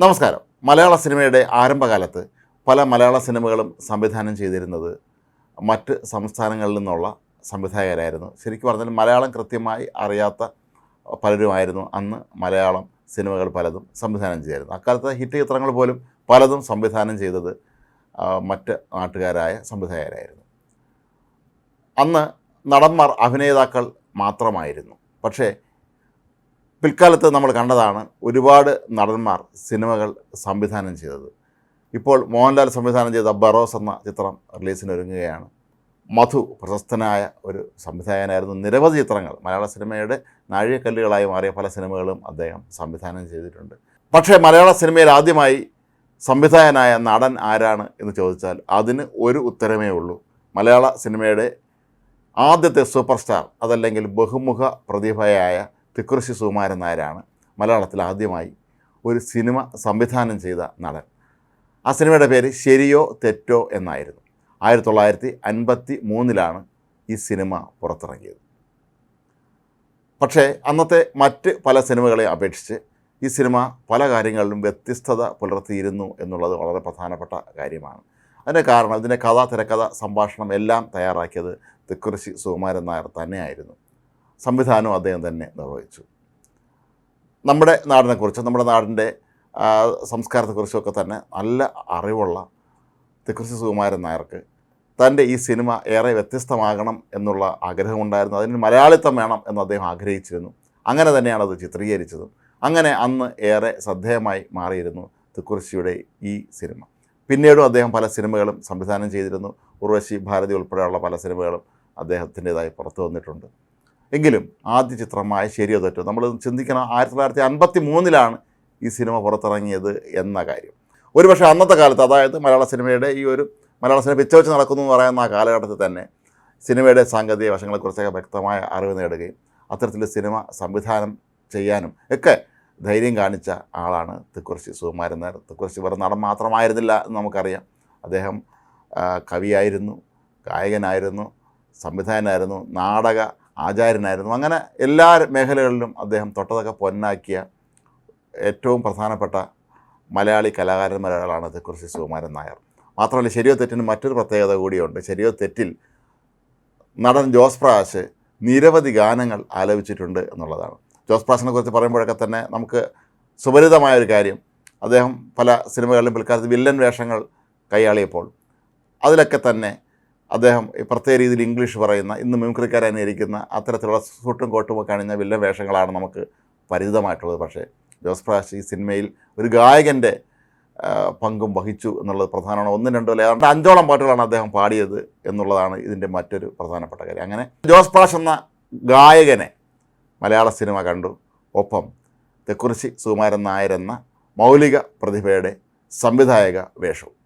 നമസ്കാരം. മലയാള സിനിമയുടെ ആരംഭകാലത്ത് പല മലയാള സിനിമകളും സംവിധാനം ചെയ്തിരുന്നത് മറ്റ് സംസ്ഥാനങ്ങളിൽ നിന്നുള്ള സംവിധായകരായിരുന്നു. ശരിക്കും പറഞ്ഞാൽ മലയാളം കൃത്യമായി അറിയാത്ത പലരുമായിരുന്നു. അന്ന് മലയാളം സിനിമകൾ പലതും സംവിധാനം ചെയ്തിരുന്നു അക്കാലത്ത് ഹിറ്റ് ചിത്രങ്ങൾ പോലും പലതും സംവിധാനം ചെയ്തത് മറ്റ് നാട്ടുകാരായ സംവിധായകരായിരുന്നു. അന്ന് നടന്മാർ അഭിനേതാക്കൾ മാത്രമായിരുന്നു. പക്ഷേ പിൽക്കാലത്ത് നമ്മൾ കണ്ടതാണ് ഒരുപാട് നടന്മാർ സിനിമകൾ സംവിധാനം ചെയ്തത്. ഇപ്പോൾ മോഹൻലാൽ സംവിധാനം ചെയ്ത ബറോസ് എന്ന ചിത്രം റിലീസിന് ഒരുങ്ങുകയാണ് മധു പ്രശസ്തനായ ഒരു സംവിധായകനായിരുന്നു. നിരവധി ചിത്രങ്ങൾ. മലയാള സിനിമയുടെ നാഴികക്കല്ലുകളായി മാറിയ പല സിനിമകളും അദ്ദേഹം സംവിധാനം ചെയ്തിട്ടുണ്ട്. പക്ഷേ മലയാള സിനിമയിൽ ആദ്യമായി സംവിധായകനായ നടൻ ആരാണ് എന്ന് ചോദിച്ചാൽ അതിന് ഒരു ഉത്തരമേ ഉള്ളൂ. മലയാള സിനിമയുടെ ആദ്യത്തെ സൂപ്പർ സ്റ്റാർ അതല്ലെങ്കിൽ ബഹുമുഖ പ്രതിഭയായ തിക്കുറിശി സുകുമാരൻ നായരാണ് മലയാളത്തിൽ ആദ്യമായി ഒരു സിനിമ സംവിധാനം ചെയ്ത നടൻ. ആ സിനിമയുടെ പേര് ശരിയോ തെറ്റോ എന്നായിരുന്നു. ആയിരത്തി തൊള്ളായിരത്തി അൻപത്തി മൂന്നിലാണ് ഈ സിനിമ പുറത്തിറങ്ങിയത്. പക്ഷേ അന്നത്തെ മറ്റ് പല സിനിമകളെ അപേക്ഷിച്ച് ഈ സിനിമ പല കാര്യങ്ങളിലും വ്യത്യസ്തത പുലർത്തിയിരുന്നു എന്നുള്ളത് വളരെ പ്രധാനപ്പെട്ട കാര്യമാണ്. അതിന്റെ കാരണം ഇതിന്റെ കഥ തിരക്കഥ സംഭാഷണം എല്ലാം തയ്യാറാക്കിയത് തിക്കുറിശി സുകുമാരൻ നായർ തന്നെയായിരുന്നു. സംവിധാനവും അദ്ദേഹം തന്നെ നിർവഹിച്ചു. നമ്മുടെ നാടിനെക്കുറിച്ച് നമ്മുടെ നാടിന്റെ സംസ്കാരത്തെക്കുറിച്ചൊക്കെ തന്നെ നല്ല അറിവുള്ള തെക്കുറിശി സുകുമാരൻ നായർക്ക് തന്റെ ഈ സിനിമ ഏറെ വ്യത്യസ്തമാകണം എന്നുള്ള ആഗ്രഹമുണ്ടായിരുന്നു. അതിന് മലയാളിത്തം വേണം എന്ന് അദ്ദേഹം ആഗ്രഹിച്ചിരുന്നു. അങ്ങനെ തന്നെയാണ് അത് ചിത്രീകരിച്ചതും. അങ്ങനെ അന്ന് ഏറെ ശ്രദ്ധേയമായി മാറിയിരുന്നു തിക്കുറിശിയുടെ ഈ സിനിമ. പിന്നീടും അദ്ദേഹം പല സിനിമകളും സംവിധാനം ചെയ്തിരുന്നു. ഉർവശി ഭാരതി ഉൾപ്പെടെയുള്ള പല സിനിമകളും അദ്ദേഹത്തിന്റെതായി പുറത്തു വന്നിട്ടുണ്ട്. എങ്കിലും ആദ്യ ചിത്രമായ ശരിയോ തെറ്റോ? നമ്മൾ ചിന്തിക്കണം ആയിരത്തി തൊള്ളായിരത്തി അൻപത്തി മൂന്നിലാണ് ഈ സിനിമ പുറത്തിറങ്ങിയത് എന്ന കാര്യം. ഒരുപക്ഷെ അന്നത്തെ കാലത്ത് അതായത് മലയാള സിനിമയുടെ ഈ ഒരു മലയാള സിനിമ പിച്ച വെച്ച് നടക്കുന്നു എന്ന് പറയുന്ന ആ കാലഘട്ടത്തിൽ തന്നെ സിനിമയുടെ സാങ്കേതിക വശങ്ങളെക്കുറിച്ചൊക്കെ വ്യക്തമായ അറിവ് നേടുകയും അത്തരത്തിൽ സിനിമ സംവിധാനം ചെയ്യാനും ഒക്കെ ധൈര്യം കാണിച്ച ആളാണ് തിക്കുറിശി സുകുമാരൻ നായർ. തിക്കുറിശി വെറും നടൻ മാത്രമായിരുന്നില്ല എന്ന് നമുക്കറിയാം. അദ്ദേഹം കവിയായിരുന്നു ഗായകനായിരുന്നു സംവിധായകനായിരുന്നു നാടക ആചാര്യനായിരുന്നു. അങ്ങനെ എല്ലാ മേഖലകളിലും അദ്ദേഹം തൊട്ടതൊക്കെ പൊന്നാക്കിയ ഏറ്റവും പ്രധാനപ്പെട്ട മലയാളി കലാകാരന്മാരാളാണ് തെക്കുറിശി സുകുമാരൻ നായർ. മാത്രമല്ല ശരിയോ തെറ്റിന് മറ്റൊരു പ്രത്യേകത കൂടിയുണ്ട്. ശരിയോ തെറ്റിൽ നടൻ ജോസ് പ്രകാശ് നിരവധി ഗാനങ്ങൾ ആലപിച്ചിട്ടുണ്ട് എന്നുള്ളതാണ്. ജോസ് പ്രകാശിനെ കുറിച്ച് പറയുമ്പോഴൊക്കെ തന്നെ നമുക്ക് സുപരിതമായ ഒരു കാര്യം. അദ്ദേഹം പല സിനിമകളിലും പിൽക്കാലത്ത് വില്ലൻ വേഷങ്ങൾ കൈയാളിയപ്പോൾ അതിലൊക്കെ തന്നെ അദ്ദേഹം പ്രത്യേക രീതിയിൽ ഇംഗ്ലീഷ് പറയുന്ന ഇന്ന് മിമിക്രിക്കാരനെ ഇരിക്കുന്ന അത്തരത്തിലുള്ള സൂട്ടും കോട്ടുമൊക്കെ അണിഞ്ഞ വില്ല വേഷങ്ങളാണ് നമുക്ക് പരിചിതമായിട്ടുള്ളത്. പക്ഷേ ജോസ് പ്രകാശ് ഈ സിനിമയിൽ ഒരു ഗായകന്റെ പങ്കും വഹിച്ചു എന്നുള്ളത് പ്രധാനമാണ്. ഒന്നും രണ്ടോ ഏതാണ്ട് അഞ്ചോളം പാട്ടുകളാണ് അദ്ദേഹം പാടിയത് എന്നുള്ളതാണ് ഇതിന്റെ മറ്റൊരു പ്രധാനപ്പെട്ട കാര്യം. അങ്ങനെ ജോസ് പ്രാഷ് എന്ന ഗായകനെ മലയാള സിനിമ കണ്ടു. ഒപ്പം തെക്കുറിശി സുകുമാരൻ നായർ എന്ന മൗലിക പ്രതിഭയുടെ സംവിധായക വേഷവും